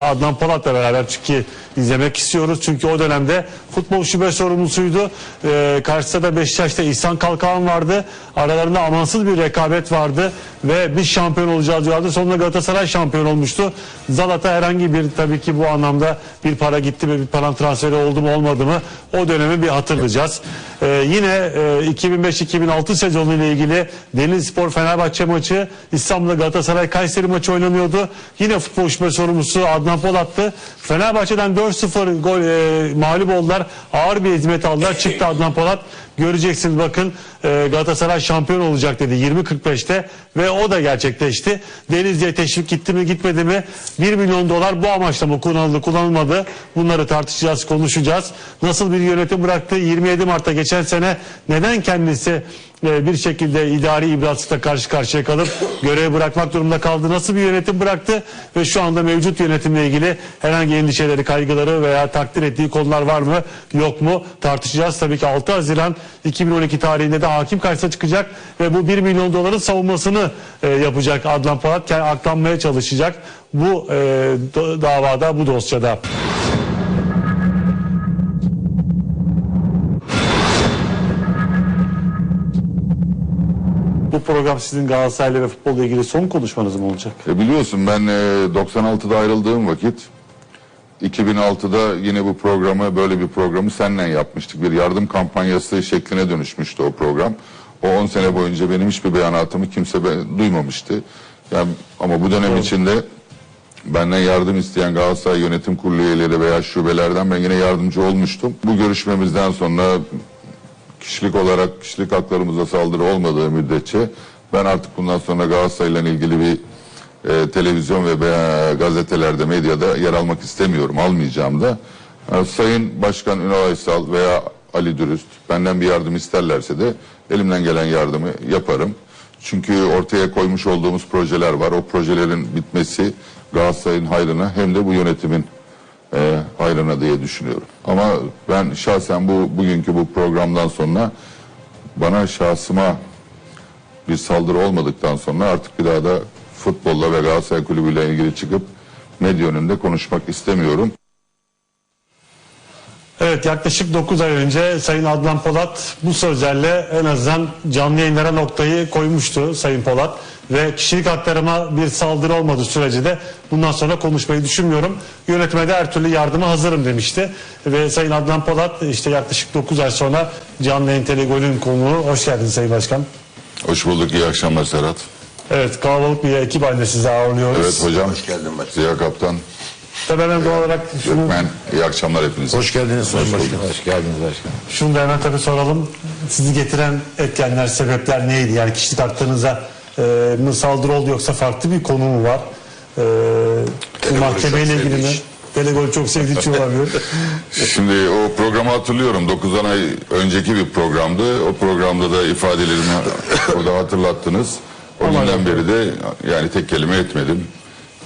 Adnan Polat'la beraber çünkü izlemek istiyoruz. Çünkü o dönemde futbol şube sorumlusuydu. Ee, karşısında da Beşiktaş'ta İhsan Kalkan vardı. Aralarında amansız bir rekabet vardı. Ve biz şampiyon olacağız diyorlardı. Sonunda Galatasaray şampiyon olmuştu. Zalat'a herhangi bir tabii ki bu anlamda bir para gitti mi bir paran transferi oldu mu olmadı mı o dönemi bir hatırlayacağız. Ee, yine e, 2005-2006 sezonu ile ilgili Denizspor Fenerbahçe maçı İstanbul'da Galatasaray Kayseri maçı oynanıyordu. Yine futbol şube sorumlusu Adnan Polat'tı. Fenerbahçe'den 4-0 gol e, mağlup oldular. Ağır bir hizmet aldılar. Çıktı Adnan Polat. Göreceksiniz bakın e, Galatasaray şampiyon olacak dedi 20.45'te ve o da gerçekleşti. Denizli'ye teşvik gitti mi gitmedi mi 1 milyon dolar bu amaçla mı kullanıldı kullanılmadı bunları tartışacağız konuşacağız. Nasıl bir yönetim bıraktı 27 Mart'ta geçen sene neden kendisi e, bir şekilde idari ibrasızlıkla karşı karşıya kalıp görevi bırakmak durumunda kaldı. Nasıl bir yönetim bıraktı ve şu anda mevcut yönetimle ilgili herhangi endişeleri, kaygıları veya takdir ettiği konular var mı yok mu tartışacağız. Tabii ki 6 Haziran 2012 tarihinde de hakim karşısına çıkacak ve bu 1 milyon doların savunmasını e, yapacak Adnan Polat. Yani aklanmaya çalışacak bu e, da- davada, bu dosyada. Program sizin Galatasaray'la ve futbolla ilgili son konuşmanız mı olacak? E biliyorsun ben e, 96'da ayrıldığım vakit 2006'da yine bu programı böyle bir programı seninle yapmıştık. Bir yardım kampanyası şekline dönüşmüştü o program. O 10 sene boyunca benim hiçbir beyanatımı kimse be- duymamıştı. Yani ama bu dönem içinde benden yardım isteyen Galatasaray Yönetim Kurulu üyeleri veya şubelerden ben yine yardımcı olmuştum. Bu görüşmemizden sonra kişilik olarak kişilik haklarımıza saldırı olmadığı müddetçe ben artık bundan sonra Galatasaray'la ilgili bir e, televizyon ve veya gazetelerde medyada yer almak istemiyorum almayacağım da E, Sayın Başkan Ünal Aysal veya Ali Dürüst benden bir yardım isterlerse de elimden gelen yardımı yaparım. Çünkü ortaya koymuş olduğumuz projeler var. O projelerin bitmesi Galatasaray'ın hayrına hem de bu yönetimin e, hayrına diye düşünüyorum. Ama ben şahsen bu bugünkü bu programdan sonra bana şahsıma bir saldırı olmadıktan sonra artık bir daha da futbolla ve Galatasaray Kulübü ile ilgili çıkıp medya önünde konuşmak istemiyorum. Evet yaklaşık 9 ay önce Sayın Adnan Polat bu sözlerle en azından canlı yayınlara noktayı koymuştu Sayın Polat. Ve kişilik haklarıma bir saldırı olmadığı sürece de bundan sonra konuşmayı düşünmüyorum. Yönetime de her türlü yardıma hazırım demişti. Ve Sayın Adnan Polat işte yaklaşık 9 ay sonra canlı yayın telegolün konuğu. Hoş geldiniz Sayın Başkan. Hoş bulduk, iyi akşamlar Serhat. Evet kalabalık bir ekip halinde sizi ağırlıyoruz. Evet hocam, Hoş geldin başkanım. Ziya Kaptan, Tabii hemen doğal olarak şunu, Gökmen, iyi akşamlar hepinize. Hoş geldiniz Sayın Başkanım. Hoş geldiniz başkanım. şunu da hemen tabii soralım. Sizi getiren etkenler, sebepler neydi? Yani kişilik haklarınıza e, mı saldırı oldu yoksa farklı bir konu mu var? E, bu Telegolü mahkemeyle ilgili mi? Telegol çok sevdiği için olabilir. Şimdi o programı hatırlıyorum. 9 ay önceki bir programdı. O programda da ifadelerimi orada hatırlattınız. O günden beri de yani tek kelime etmedim.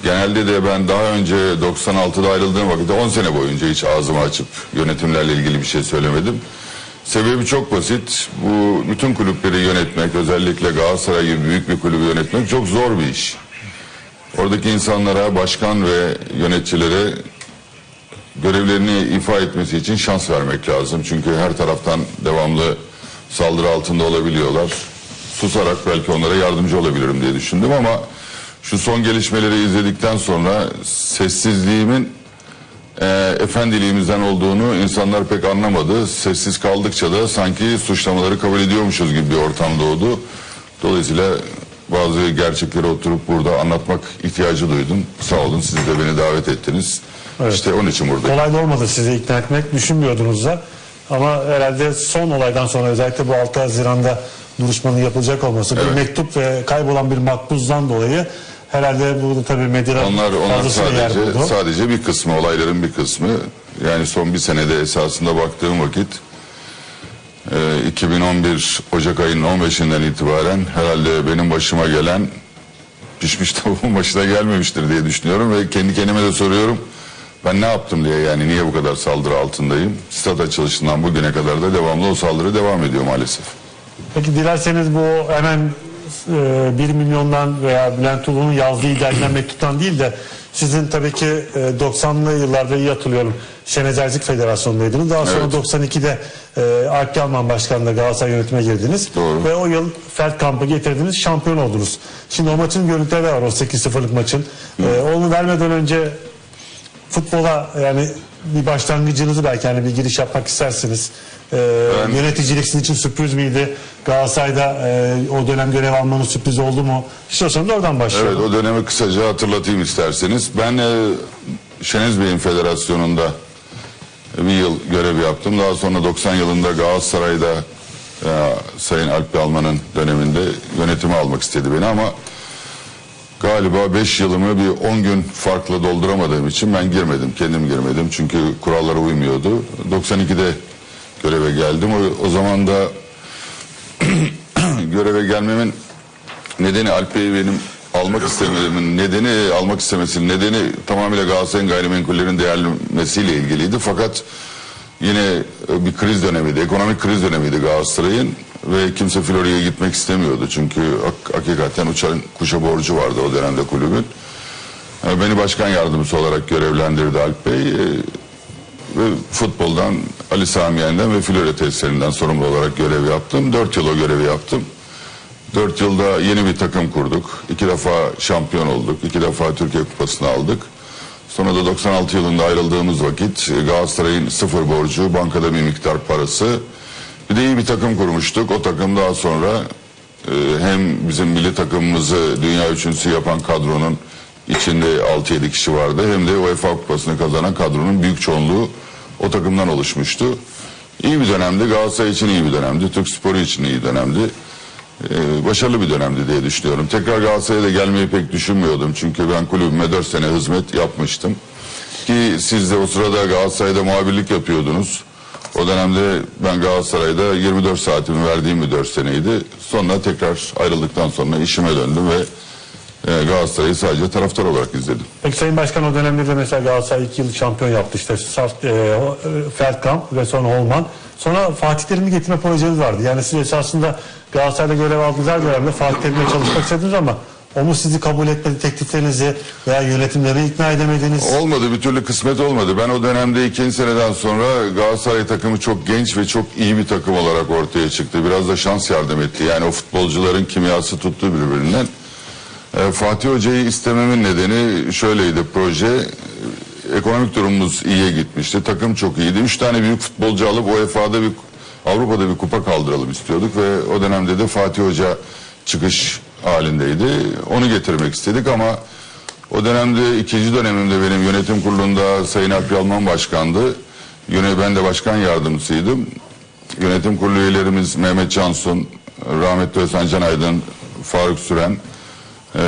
Genelde de ben daha önce 96'da ayrıldığım vakitte 10 sene boyunca hiç ağzımı açıp yönetimlerle ilgili bir şey söylemedim. Sebebi çok basit. Bu bütün kulüpleri yönetmek, özellikle Galatasaray gibi büyük bir kulübü yönetmek çok zor bir iş. Oradaki insanlara, başkan ve yöneticilere görevlerini ifa etmesi için şans vermek lazım. Çünkü her taraftan devamlı saldırı altında olabiliyorlar. Susarak belki onlara yardımcı olabilirim diye düşündüm ama şu son gelişmeleri izledikten sonra sessizliğimin e, efendiliğimizden olduğunu insanlar pek anlamadı. Sessiz kaldıkça da sanki suçlamaları kabul ediyormuşuz gibi bir ortam doğdu. Dolayısıyla bazı gerçekleri oturup burada anlatmak ihtiyacı duydum. Sağ olun siz de beni davet ettiniz. İşte onun için buradayım. Kolay da olmadı sizi ikna etmek. Düşünmüyordunuz da. Ama herhalde son olaydan sonra özellikle bu 6 Haziran'da duruşmanın yapılacak olması, bir Evet. mektup ve kaybolan bir makbuzdan dolayı herhalde burada tabii medyada Onlar onlar sadece sadece bir kısmı olayların bir kısmı. Yani son bir senede esasında baktığım vakit e, 2011 Ocak ayının 15'inden itibaren herhalde benim başıma gelen pişmiş tavuğun başına gelmemiştir diye düşünüyorum ve kendi kendime de soruyorum. Ben ne yaptım diye yani niye bu kadar saldırı altındayım? Stat açılışından bugüne kadar da devamlı o saldırı devam ediyor maalesef. Peki dilerseniz bu hemen e, 1 milyondan veya Bülent Ulu'nun yazdığı iddiadan mektuptan değil de Sizin tabii ki e, 90'lı yıllarda iyi hatırlıyorum. Şenecerzik Federasyonu'ndaydınız. Daha sonra Evet. 92'de e, Alp Yalman Başkanı'nda Galatasaray yönetime girdiniz. Doğru. Ve o yıl Feldkamp'ı getirdiniz, şampiyon oldunuz. Şimdi o maçın görüntüleri var, o 8-0'lık maçın. E, onu vermeden önce futbola yani bir başlangıcınızı belki hani bir giriş yapmak istersiniz. Ee, Ben- Yöneticilik sizin için sürpriz miydi? Galatasaray'da e, o dönem görev almanın sürpriz oldu mu? İstiyorsanız oradan Evet başlayalım. o dönemi kısaca hatırlatayım isterseniz. Ben e, Şeniz Bey'in federasyonunda bir yıl görev yaptım. Daha sonra 90 yılında Galatasaray'da e, Sayın Alp Yalman'ın döneminde yönetimi almak istedi beni ama galiba 5 yılımı bir 10 gün farklı dolduramadığım için ben girmedim. Kendim girmedim çünkü kurallara uymuyordu. 92'de göreve geldim. O, o zaman da göreve gelmemin nedeni Alp Bey'i benim almak istememin nedeni almak istemesinin nedeni tamamıyla Galatasaray'ın gayrimenkullerin değerlenmesiyle ilgiliydi. Fakat yine e, bir kriz dönemiydi. Ekonomik kriz dönemiydi Galatasaray'ın ve kimse Florya'ya gitmek istemiyordu. Çünkü hak- hakikaten uçan kuşa borcu vardı o dönemde kulübün. Beni başkan yardımcısı olarak görevlendirdi Alp Bey. E, ve futboldan Ali Sami Yen'den ve Florya tesislerinden sorumlu olarak görev yaptım. Dört yıl o görevi yaptım. Dört yılda yeni bir takım kurduk. İki defa şampiyon olduk. İki defa Türkiye Kupası'nı aldık. Sonra da 96 yılında ayrıldığımız vakit Galatasaray'ın sıfır borcu, bankada bir miktar parası. Bir de iyi bir takım kurmuştuk. O takım daha sonra e, hem bizim milli takımımızı dünya üçüncüsü yapan kadronun içinde 6-7 kişi vardı. Hem de UEFA Kupası'nı kazanan kadronun büyük çoğunluğu o takımdan oluşmuştu. İyi bir dönemdi. Galatasaray için iyi bir dönemdi. Türk sporu için iyi dönemdi. Ee, başarılı bir dönemdi diye düşünüyorum. Tekrar Galatasaray'a da gelmeyi pek düşünmüyordum. Çünkü ben kulübüme 4 sene hizmet yapmıştım. Ki siz de o sırada Galatasaray'da muhabirlik yapıyordunuz. O dönemde ben Galatasaray'da 24 saatimi verdiğim bir 4 seneydi. Sonra tekrar ayrıldıktan sonra işime döndüm ve e, Galatasaray'ı sadece taraftar olarak izledim. Peki Sayın Başkan o dönemde de mesela Galatasaray iki yıl şampiyon yaptı işte Saf, e, e, Feldkamp ve sonra Holman. Sonra Fatih Terim'i getirme projeniz vardı. Yani siz esasında Galatasaray'da görev aldığınız her dönemde Fatih Terim'le çalışmak istediniz ama o mu sizi kabul etmedi tekliflerinizi veya yönetimleri ikna edemediniz? Olmadı bir türlü kısmet olmadı. Ben o dönemde ikinci seneden sonra Galatasaray takımı çok genç ve çok iyi bir takım olarak ortaya çıktı. Biraz da şans yardım etti. Yani o futbolcuların kimyası tuttu birbirinden. Ee, Fatih Hoca'yı istememin nedeni şöyleydi proje. e, Ekonomik durumumuz iyiye gitmişti. Takım çok iyiydi. Üç tane büyük futbolcu alıp UEFA'da bir Avrupa'da bir kupa kaldıralım istiyorduk ve o dönemde de Fatih Hoca çıkış halindeydi. Onu getirmek istedik ama o dönemde ikinci dönemimde benim yönetim kurulunda Sayın Alp Yalman başkandı. Yöne, ben de başkan yardımcısıydım. Yönetim kurulu üyelerimiz Mehmet Cansun, rahmetli Özhan Can Aydın, Faruk Süren, ee,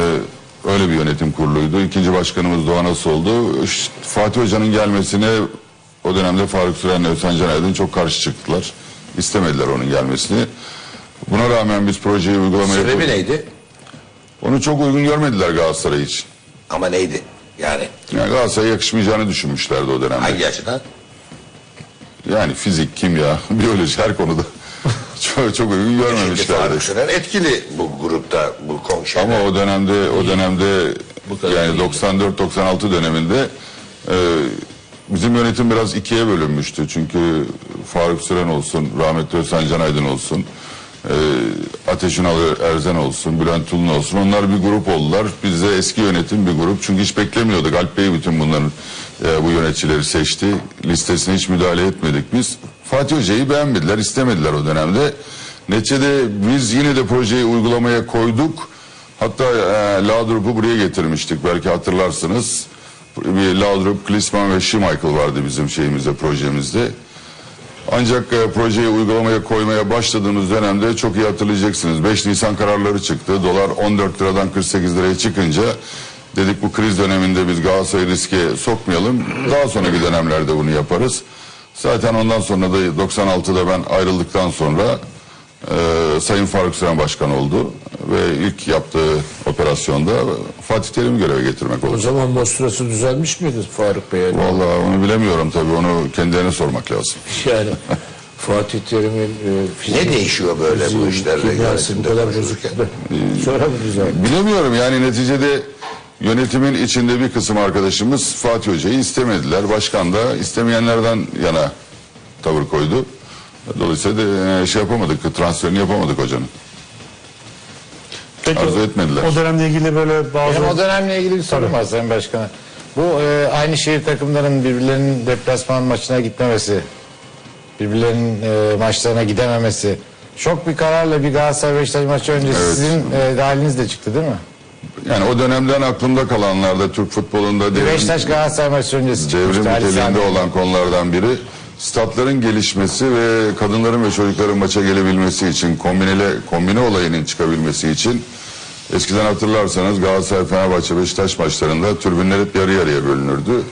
öyle bir yönetim kuruluydu. İkinci başkanımız Doğan Asoldu. İşte Fatih Hoca'nın gelmesine o dönemde Faruk Süren'le Özhan Can Aydın çok karşı çıktılar. İstemediler onun gelmesini. Buna rağmen biz projeyi uygulamaya Sebebi neydi? Onu çok uygun görmediler Galatasaray için. Ama neydi? Yani Yani Galatasaray'a yakışmayacağını düşünmüşlerdi o dönemde. hangi açıdan? Yani fizik, kimya, biyoloji her konuda çok, çok uygun Şimdi görmemişlerdi. Faruk Sürer etkili bu grupta bu konuşmada. Ama o dönemde o dönemde Bu kadar yani değil. 94-96 döneminde e, bizim yönetim biraz ikiye bölünmüştü. Çünkü Faruk Süren olsun, rahmetli Özcan Can Aydın olsun, e, Ateş Ünal Erzen olsun, Bülent Tulun olsun. Onlar bir grup oldular. Biz de eski yönetim bir grup. Çünkü hiç beklemiyorduk. Alp Bey bütün bunların e, bu yöneticileri seçti. Listesine hiç müdahale etmedik biz. Fatih Hoca'yı beğenmediler, istemediler o dönemde. Neticede biz yine de projeyi uygulamaya koyduk. Hatta e, Laudrup'u buraya getirmiştik belki hatırlarsınız. Bir Laudrup, Klinsmann ve Schmeichel vardı bizim şeyimizde, projemizde. Ancak e, projeyi uygulamaya koymaya başladığımız dönemde çok iyi hatırlayacaksınız. 5 Nisan kararları çıktı. Dolar 14 liradan 48 liraya çıkınca dedik bu kriz döneminde biz Galatasaray'ı riske sokmayalım. Daha sonraki dönemlerde bunu yaparız. Zaten ondan sonra da 96'da ben ayrıldıktan sonra e, Sayın Faruk Süren Başkan oldu. Ve ilk yaptığı operasyonda Fatih Terim'i göreve getirmek O oldu. zaman mostrası düzelmiş miydi Faruk Bey'e? Vallahi onu bilemiyorum tabii onu kendilerine sormak lazım. Yani Fatih Terim'in e, fiziği, Ne değişiyor böyle bu işlerle kimyası bu kadar bozuk. Sonra mı düzeldi? Bilemiyorum yani neticede Yönetimin içinde bir kısım arkadaşımız Fatih Hoca'yı istemediler. Başkan da istemeyenlerden yana tavır koydu. Dolayısıyla e, şey yapamadık, transferini yapamadık hocanın. Peki, Arzu etmediler. O dönemle ilgili böyle bazı... Benim o dönemle ilgili bir sorum var Sayın Başkan'a. Bu e, aynı şehir takımlarının birbirlerinin deplasman maçına gitmemesi, birbirlerinin e, maçlarına gidememesi, şok bir kararla bir Galatasaray Beşiktaş maçı öncesi Evet. sizin e, dahiliniz de çıktı değil mi? Yani o dönemden aklımda kalanlarda Türk futbolunda devrim, Beşiktaş Galatasaray maçı öncesi devrim niteliğinde olan konulardan biri statların gelişmesi ve kadınların ve çocukların maça gelebilmesi için kombinele kombine olayının çıkabilmesi için eskiden hatırlarsanız Galatasaray Fenerbahçe Beşiktaş maçlarında tribünler hep yarı yarıya bölünürdü.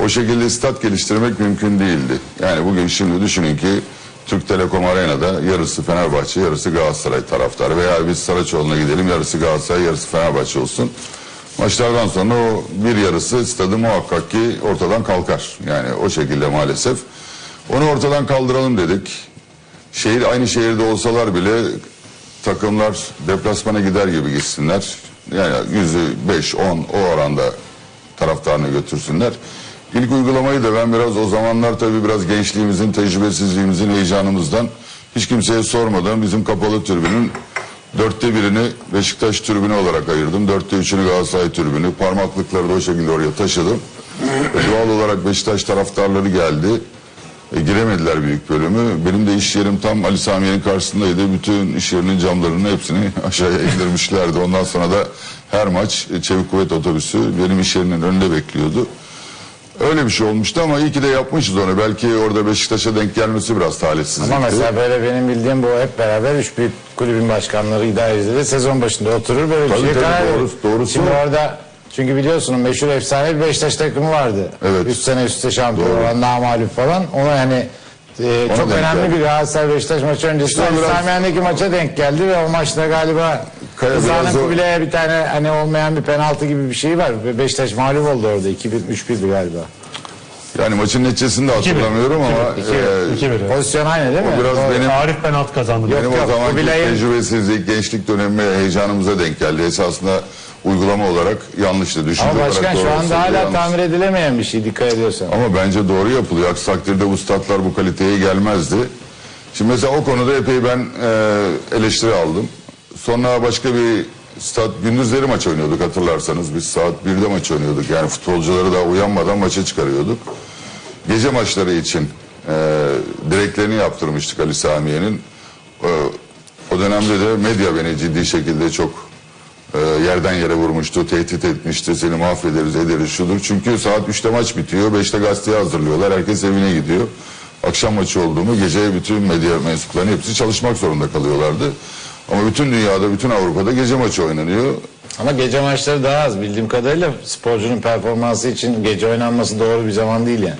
O şekilde stat geliştirmek mümkün değildi. Yani bugün şimdi düşünün ki Türk Telekom Arena'da yarısı Fenerbahçe, yarısı Galatasaray taraftarı veya biz Saraçoğlu'na gidelim yarısı Galatasaray, yarısı Fenerbahçe olsun. Maçlardan sonra o bir yarısı stadı muhakkak ki ortadan kalkar. Yani o şekilde maalesef. Onu ortadan kaldıralım dedik. Şehir aynı şehirde olsalar bile takımlar deplasmana gider gibi gitsinler. Yani yüzü beş, on o oranda taraftarını götürsünler. İlk uygulamayı da ben biraz o zamanlar tabii biraz gençliğimizin, tecrübesizliğimizin, heyecanımızdan hiç kimseye sormadan bizim kapalı tribünün dörtte birini Beşiktaş tribünü olarak ayırdım. Dörtte üçünü Galatasaray tribünü. Parmaklıkları da o şekilde oraya taşıdım. Doğal olarak Beşiktaş taraftarları geldi. E, giremediler büyük bölümü. Benim de iş yerim tam Ali Samiye'nin karşısındaydı. Bütün iş yerinin camlarının hepsini aşağıya indirmişlerdi. Ondan sonra da her maç e, Çevik Kuvvet Otobüsü benim iş yerinin önünde bekliyordu. Öyle bir şey olmuştu ama iyi ki de yapmışız onu. Belki orada Beşiktaş'a denk gelmesi biraz talihsizlikti. Ama mesela böyle benim bildiğim bu hep beraber üç büyük kulübün başkanları idarecileri sezon başında oturur böyle bir Tabii, şeye tabii, karar verir. doğrusu- doğrusu Şimdi orada çünkü biliyorsunuz meşhur efsane bir Beşiktaş takımı vardı. Evet. Üç sene üstte şampiyon olan namalup falan. Ona yani e, çok denk önemli geldi. bir Galatasaray Beşiktaş maçı öncesi İşte biraz- Sami Yen'deki maça denk geldi ve o maçta galiba Kaya Rıza'nın biraz o- Kubilay'a bir tane hani olmayan bir penaltı gibi bir şey var. Ve Beşiktaş mağlup oldu orada. 2-1-3-1'di galiba. Yani maçın neticesini de hatırlamıyorum ama İki- e, iki biri. Pozisyon aynı değil mi? o biraz Doğru. benim Arif penaltı kazandı. Yok, Benim yok, o zamanki Kubilay'ın- tecrübesizlik, gençlik dönemi heyecanımıza denk geldi. Esasında uygulama olarak yanlıştı. Düşünce Ama olarak başkan şu anda hala yanlış. tamir edilemeyen bir şey dikkat ediyorsan. Ama bence doğru yapılıyor. Aksi takdirde bu statlar bu kaliteye gelmezdi. Şimdi mesela o konuda epey ben e, eleştiri aldım. Sonra başka bir stat gündüzleri maç oynuyorduk hatırlarsanız. Biz saat 1'de maç oynuyorduk. Yani futbolcuları daha uyanmadan maça çıkarıyorduk. Gece maçları için e, direklerini yaptırmıştık Ali Samiye'nin. E, o dönemde de medya beni ciddi şekilde çok e, yerden yere vurmuştu, tehdit etmişti. Seni mahvederiz, ederiz, şudur. Çünkü saat 3'te maç bitiyor, 5'te gazeteye hazırlıyorlar. Herkes evine gidiyor. Akşam maçı olduğumu gece bütün medya mensuplarının hepsi çalışmak zorunda kalıyorlardı. Ama bütün dünyada, bütün Avrupa'da gece maçı oynanıyor. Ama gece maçları daha az bildiğim kadarıyla sporcunun performansı için gece oynanması doğru bir zaman değil yani.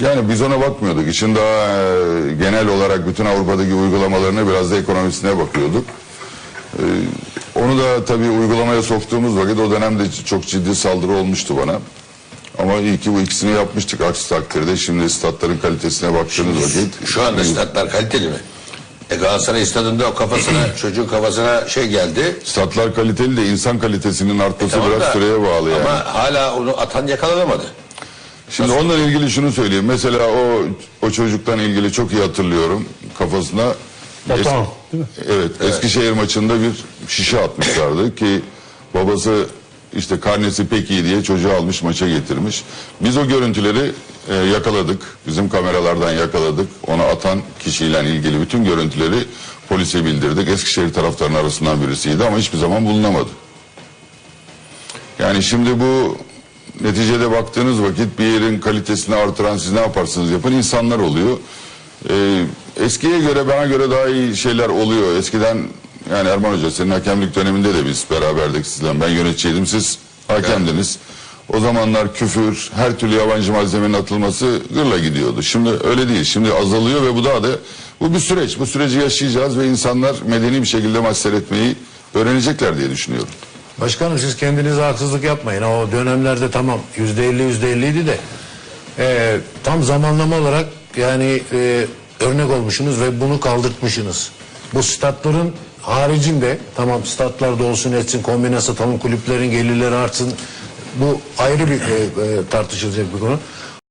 Yani biz ona bakmıyorduk. İşin daha e, genel olarak bütün Avrupa'daki uygulamalarına biraz da ekonomisine bakıyorduk. E, onu da tabii uygulamaya soktuğumuz vakit o dönemde çok ciddi saldırı olmuştu bana. Ama iyi ki bu ikisini yapmıştık. Aksi takdirde şimdi statların kalitesine baktığınız vakit... Şu anda statlar kaliteli mi? E Galatasaray stadında o kafasına, çocuğun kafasına şey geldi. Statlar kaliteli de insan kalitesinin artması Tamam biraz da- süreye bağlı yani. Ama hala onu atan yakalanamadı. Şimdi onunla ilgili şunu söyleyeyim. Mesela o o çocuktan ilgili çok iyi hatırlıyorum. Kafasına Batuhan, değil mi? Evet, Eskişehir maçında bir şişe atmışlardı ki babası işte karnesi pek iyi diye çocuğu almış maça getirmiş. Biz o görüntüleri e, yakaladık. Bizim kameralardan yakaladık. Onu atan kişiyle ilgili bütün görüntüleri polise bildirdik. Eskişehir taraftarının arasından birisiydi ama hiçbir zaman bulunamadı. Yani şimdi bu neticede baktığınız vakit bir yerin kalitesini artıran siz ne yaparsınız yapın insanlar oluyor. Ee, eskiye göre bana göre daha iyi şeyler oluyor. Eskiden yani Erman Hoca senin hakemlik döneminde de biz beraberdik sizden. Ben yöneticiydim siz hakemdiniz. O zamanlar küfür, her türlü yabancı malzemenin atılması gırla gidiyordu. Şimdi öyle değil. Şimdi azalıyor ve bu daha da bu bir süreç. Bu süreci yaşayacağız ve insanlar medeni bir şekilde maç seyretmeyi öğrenecekler diye düşünüyorum. Başkanım siz kendinize haksızlık yapmayın. O dönemlerde tamam yüzde elli yüzde elliydi de e, tam zamanlama olarak yani e, örnek olmuşsunuz ve bunu kaldırtmışsınız. Bu statların haricinde tamam statlarda olsun etsin kombine satalım kulüplerin gelirleri artsın Bu ayrı bir e, e, tartışılacak bir konu.